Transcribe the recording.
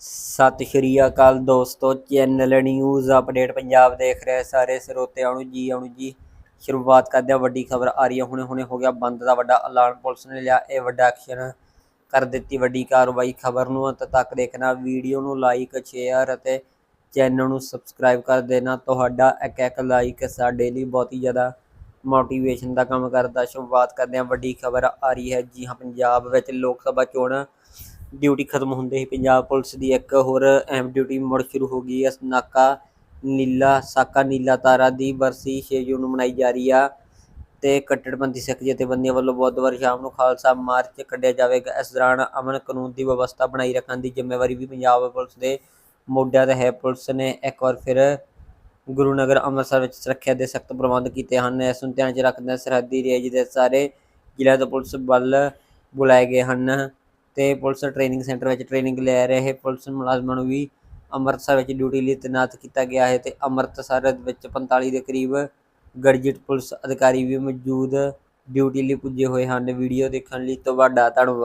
ਸਤਿ ਸ਼੍ਰੀ ਅਕਾਲ ਦੋਸਤੋ channel news update Punjab ਦੇਖ ਰਹੇ ਸਾਰੇ ਸਰੋਤਿਆਂ ਨੂੰ ਜੀ, ਆਉਣ ਜੀ। ਸ਼ੁਰੂਆਤ ਕਰਦੇ ਹਾਂ, ਵੱਡੀ ਖਬਰ ਆ ਰਹੀ ਹੈ। ਹੁਣੇ ਹੁਣੇ ਹੋ ਗਿਆ ਬੰਦ ਦਾ ਵੱਡਾ ਐਲਾਨ, ਪੁਲਿਸ ਨੇ ਲਿਆ ਇਹ ਵੱਡਾ ਐਕਸ਼ਨ ਕਰ ਦਿੱਤੀ ਵੱਡੀ ਕਾਰਵਾਈ ਖਬਰ ਨੂੰ। ਅੰਤ ਤੱਕ ਦੇਖਣਾ, ਵੀਡੀਓ ਨੂੰ ਲਾਈਕ ਸ਼ੇਅਰ ਅਤੇ ਚੈਨਲ ਨੂੰ ਸਬਸਕ੍ਰਾਈਬ ਕਰ ਦੇਣਾ। ਤੁਹਾਡਾ ਇੱਕ ਇੱਕ ਲਾਈਕ ਸਾਡੇ ਲਈ ਬਹੁਤ ਹੀ ਜ਼ਿਆਦਾ ਮੋਟੀਵੇਸ਼ਨ ਦਾ ਕੰਮ ਕਰਦਾ। ਸ਼ੁਰੂਆਤ ਕਰਦੇ ਹਾਂ, ਵੱਡੀ ਖਬਰ ਆ ਰਹੀ ਹੈ ਜੀ, ਹਾਂ, ਪੰਜਾਬ ਵਿੱਚ ਲੋਕ ਸਭਾ ਚੋਣ ਡਿਊਟੀ ਖਤਮ ਹੁੰਦੇ ਹੀ ਪੰਜਾਬ ਪੁਲਿਸ ਦੀ ਇੱਕ ਹੋਰ ਅਹਿਮ ਡਿਊਟੀ ਮੁੜ ਸ਼ੁਰੂ ਹੋ ਗਈ ਹੈ। ਨਾਕਾ ਨੀਲਾ, ਸਾਕਾ ਨੀਲਾ ਤਾਰਾ ਦੀ ਬਰਸੀ 6 ਜੂਨ ਨੂੰ ਮਨਾਈ ਜਾ ਰਹੀ ਆ ਤੇ ਕੱਟੜਪੰਥੀ ਸਿੱਖ ਜਥੇਬੰਦੀਆਂ ਵੱਲੋਂ ਬੁੱਧਵਾਰ ਸ਼ਾਮ ਨੂੰ ਖਾਲਸਾ ਮਾਰਚ ਕੱਢਿਆ ਜਾਵੇਗਾ। ਇਸ ਦੌਰਾਨ ਅਮਨ ਕਾਨੂੰਨ ਦੀ ਵਿਵਸਥਾ ਬਣਾਈ ਰੱਖਣ ਦੀ ਜ਼ਿੰਮੇਵਾਰੀ ਵੀ ਪੰਜਾਬ ਪੁਲਿਸ ਦੇ ਮੋਢਿਆਂ ਤੇ ਹੈ। ਪੁਲਿਸ ਨੇ ਇੱਕ ਵਾਰ ਫਿਰ ਗੁਰੂ ਨਗਰ ਅੰਮ੍ਰਿਤਸਰ ਵਿੱਚ ਸੁਰੱਖਿਆ ਦੇ ਸਖਤ ਪ੍ਰਬੰਧ ਕੀਤੇ ਹਨ। ਇਸ ਨੂੰ ਧਿਆਨ 'ਚ ਰੱਖਦਿਆਂ ਸਰਹੱਦੀ ਰੇਂਜ ਦੇ ਸਾਰੇ ਜ਼ਿਲ੍ਹਿਆਂ ਤੋਂ ਪੁਲਿਸ ਬਲ ਬੁਲਾਏ ਗਏ ਹਨ। ਤੇ ਪੁਲਿਸ ਟ੍ਰੇਨਿੰਗ ਸੈਂਟਰ ਵਿੱਚ ਟ੍ਰੇਨਿੰਗ ਲੈ ਰਹੇ ਪੁਲਿਸ ਮੁਲਾਜ਼ਮਾਂ ਨੂੰ ਵੀ ਅੰਮ੍ਰਿਤਸਰ ਵਿੱਚ ਡਿਊਟੀ ਲਈ ਤੈਨਾਤ ਕੀਤਾ ਗਿਆ ਹੈ ਤੇ ਅੰਮ੍ਰਿਤਸਰ ਵਿੱਚ 45 ਦੇ ਕਰੀਬ ਗੜਜਿਟ ਪੁਲਿਸ ਅਧਿਕਾਰੀ ਵੀ ਮੌਜੂਦ ਡਿਊਟੀ ਲਈ ਪੁੱਜੇ ਹੋਏ ਹਨ। ਵੀਡੀਓ ਦੇਖਣ ਲਈ ਤੁਹਾਡਾ ਧੰਨਵਾਦ।